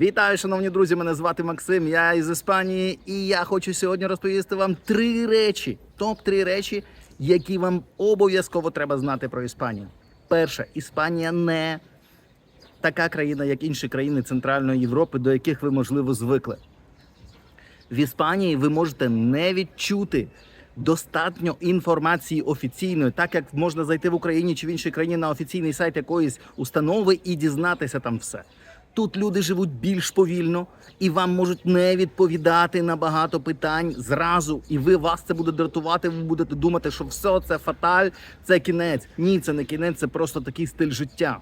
Вітаю, шановні друзі! Мене звати Максим. Я із Іспанії, і я хочу сьогодні розповісти вам три речі, топ 3 речі, які вам обов'язково треба знати про Іспанію. Перше, Іспанія не така країна, як інші країни Центральної Європи, до яких ви можливо звикли. В Іспанії ви можете не відчути достатньо інформації офіційної, так як можна зайти в Україні чи в іншій країні на офіційний сайт якоїсь установи і дізнатися там все. Тут люди живуть більш повільно і вам можуть не відповідати на багато питань зразу. І ви вас це буде дратувати. Ви будете думати, що все це фаталь, це кінець. Ні, це не кінець, це просто такий стиль життя.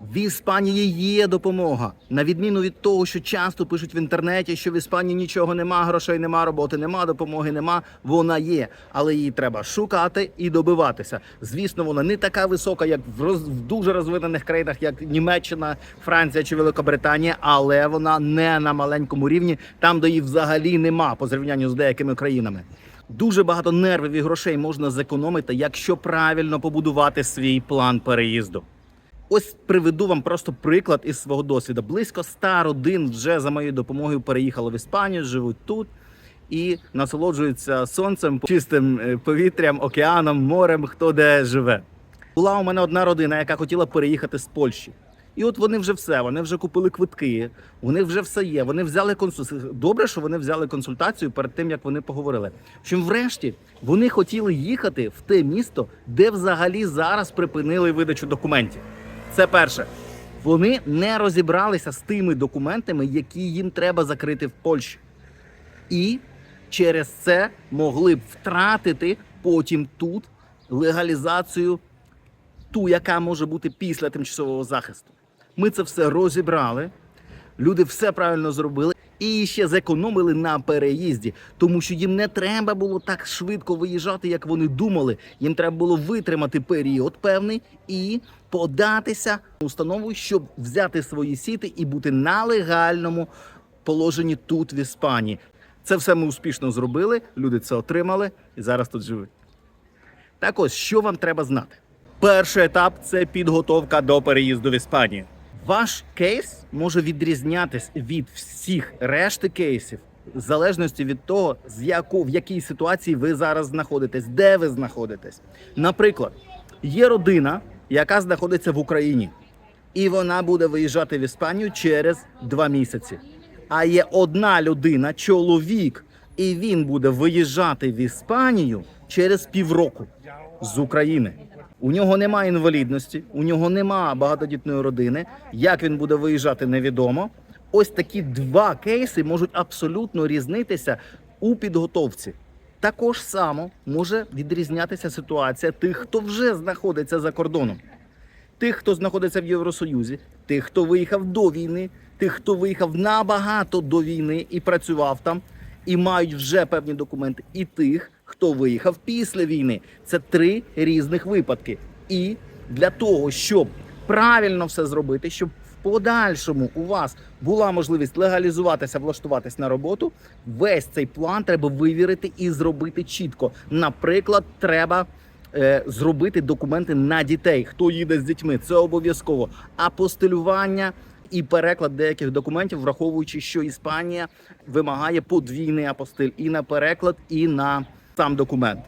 В Іспанії є допомога. На відміну від того, що часто пишуть в інтернеті, що в Іспанії нічого нема, грошей нема, роботи нема, допомоги нема. Вона є, але її треба шукати і добиватися. Звісно, вона не така висока, як в, роз... в дуже розвинених країнах, як Німеччина, Франція чи Великобританія, але вона не на маленькому рівні, там, де її взагалі нема по зрівнянню з деякими країнами. Дуже багато нервів і грошей можна зекономити, якщо правильно побудувати свій план переїзду. Ось приведу вам просто приклад із свого досвіду. Близько ста родин вже за моєю допомогою переїхало в Іспанію, живуть тут і насолоджуються сонцем, чистим е, повітрям, океаном, морем, хто де живе. Була у мене одна родина, яка хотіла переїхати з Польщі. І от вони вже все, вони вже купили квитки, них вже все є. Вони взяли консультацію. Добре, що вони взяли консультацію перед тим, як вони поговорили. Чим врешті вони хотіли їхати в те місто, де взагалі зараз припинили видачу документів. Це перше. Вони не розібралися з тими документами, які їм треба закрити в Польщі. І через це могли б втратити потім тут легалізацію, ту, яка може бути після тимчасового захисту. Ми це все розібрали. Люди все правильно зробили і ще зекономили на переїзді, тому що їм не треба було так швидко виїжджати, як вони думали. Їм треба було витримати період певний і податися установу, щоб взяти свої сіти і бути на легальному положенні тут, в Іспанії. Це все ми успішно зробили. Люди це отримали і зараз тут живуть. Так ось, що вам треба знати? Перший етап це підготовка до переїзду в Іспанію. Ваш кейс може відрізнятись від всіх решти кейсів, в залежності від того, з яку, в якій ситуації ви зараз знаходитесь, де ви знаходитесь. Наприклад, є родина, яка знаходиться в Україні, і вона буде виїжджати в Іспанію через два місяці. А є одна людина, чоловік, і він буде виїжджати в Іспанію через півроку з України. У нього немає інвалідності, у нього немає багатодітної родини. Як він буде виїжджати, невідомо. Ось такі два кейси можуть абсолютно різнитися у підготовці. Також само може відрізнятися ситуація тих, хто вже знаходиться за кордоном тих, хто знаходиться в Євросоюзі, тих, хто виїхав до війни, тих, хто виїхав набагато до війни і працював там, і мають вже певні документи, і тих, хто виїхав після війни. Це три різних випадки. І для того, щоб правильно все зробити, щоб в подальшому у вас була можливість легалізуватися, влаштуватись на роботу, весь цей план треба вивірити і зробити чітко. Наприклад, треба е, зробити документи на дітей. Хто їде з дітьми, це обов'язково. Апостилювання і переклад деяких документів, враховуючи, що Іспанія вимагає подвійний апостиль і на переклад, і на сам документ.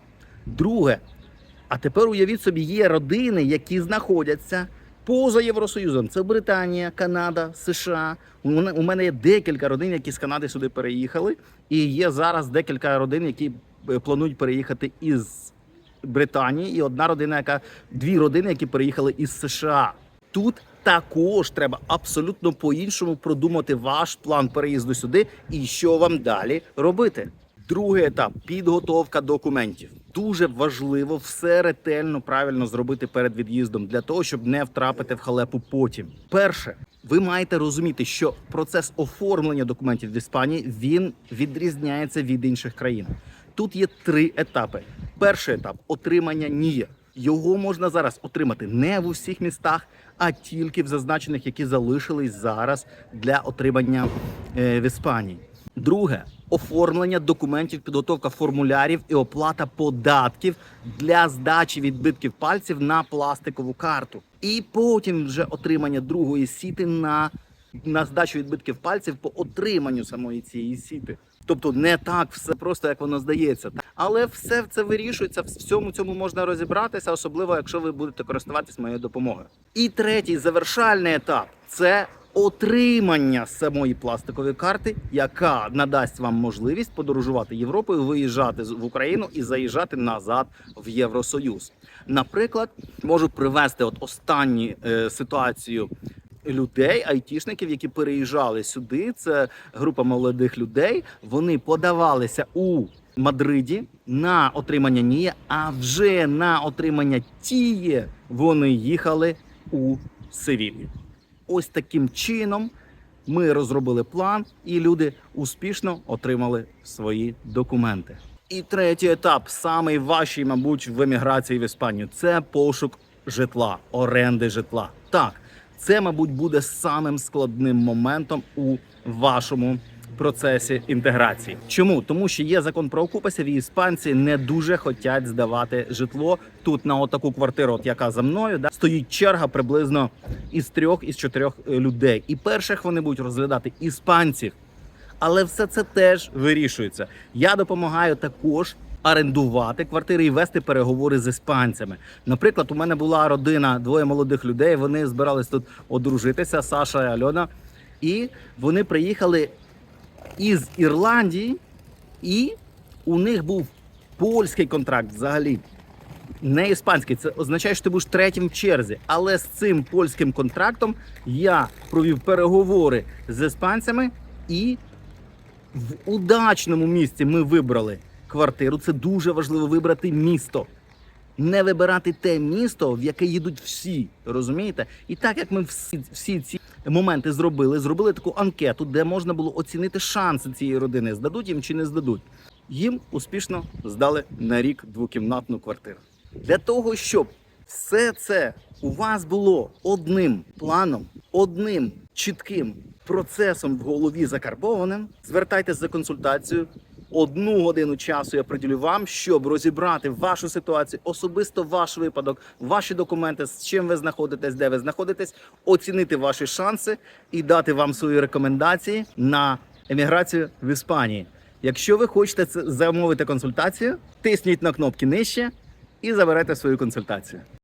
Друге, а тепер уявіть собі, є родини, які знаходяться поза Євросоюзом. Це Британія, Канада, США. У мене, є декілька родин, які з Канади сюди переїхали, і є зараз декілька родин, які е, планують переїхати із Британії, і одна родина, яка дві родини, які переїхали із США. Тут також треба абсолютно по-іншому продумати ваш план переїзду сюди і що вам далі робити. Другий етап підготовка документів. Дуже важливо все ретельно правильно зробити перед від'їздом для того, щоб не втрапити в халепу потім. Перше, ви маєте розуміти, що процес оформлення документів в Іспанії він відрізняється від інших країн. Тут є три етапи. Перший етап отримання НІЄ. Його можна зараз отримати не в усіх містах, а тільки в зазначених, які залишились зараз для отримання е, в Іспанії. Друге оформлення документів, підготовка формулярів і оплата податків для здачі відбитків пальців на пластикову карту. І потім вже отримання другої сіти на на здачу відбитків пальців по отриманню самої цієї сіти. Тобто не так все просто, як воно здається. Але все це вирішується, в всьому цьому можна розібратися, особливо якщо ви будете користуватись моєю допомогою. І третій завершальний етап це отримання самої пластикової карти, яка надасть вам можливість подорожувати Європою, виїжджати в Україну і заїжджати назад в Євросоюз. Наприклад, можу привести от останню е, ситуацію людей, айтішників, які переїжджали сюди. Це група молодих людей. Вони подавалися у Мадриді на отримання НІЄ, а вже на отримання тіє вони їхали у Севілью. Ось таким чином ми розробили план, і люди успішно отримали свої документи. І третій етап, самий важчий, мабуть, в еміграції в Іспанію, це пошук житла, оренди житла. Так, це, мабуть, буде самим складним моментом у вашому процесі інтеграції. Чому? Тому що є закон про окупасів, і іспанці не дуже хочуть здавати житло. Тут на отаку квартиру, от яка за мною, да, стоїть черга приблизно із трьох із чотирьох е, людей. І перших вони будуть розглядати іспанців. Але все це теж вирішується. Я допомагаю також орендувати квартири і вести переговори з іспанцями. Наприклад, у мене була родина, двоє молодих людей. Вони збирались тут одружитися, Саша і Альона. І вони приїхали із Ірландії, і у них був польський контракт взагалі. Не іспанський, це означає, що ти будеш третім в черзі. Але з цим польським контрактом я провів переговори з іспанцями, і в удачному місці ми вибрали квартиру. Це дуже важливо вибрати місто. Не вибирати те місто, в яке їдуть всі. Розумієте? І так як ми всі, всі ці моменти зробили, зробили таку анкету, де можна було оцінити шанси цієї родини, здадуть їм чи не здадуть. Їм успішно здали на рік двокімнатну квартиру. Для того, щоб все це у вас було одним планом, одним чітким процесом в голові закарбованим, звертайтеся за консультацією. Одну годину часу я приділю вам, щоб розібрати вашу ситуацію, особисто ваш випадок, ваші документи, з чим ви знаходитесь, де ви знаходитесь, оцінити ваші шанси і дати вам свої рекомендації на еміграцію в Іспанії. Якщо ви хочете замовити консультацію, тисніть на кнопки нижче і заберете свою консультацію.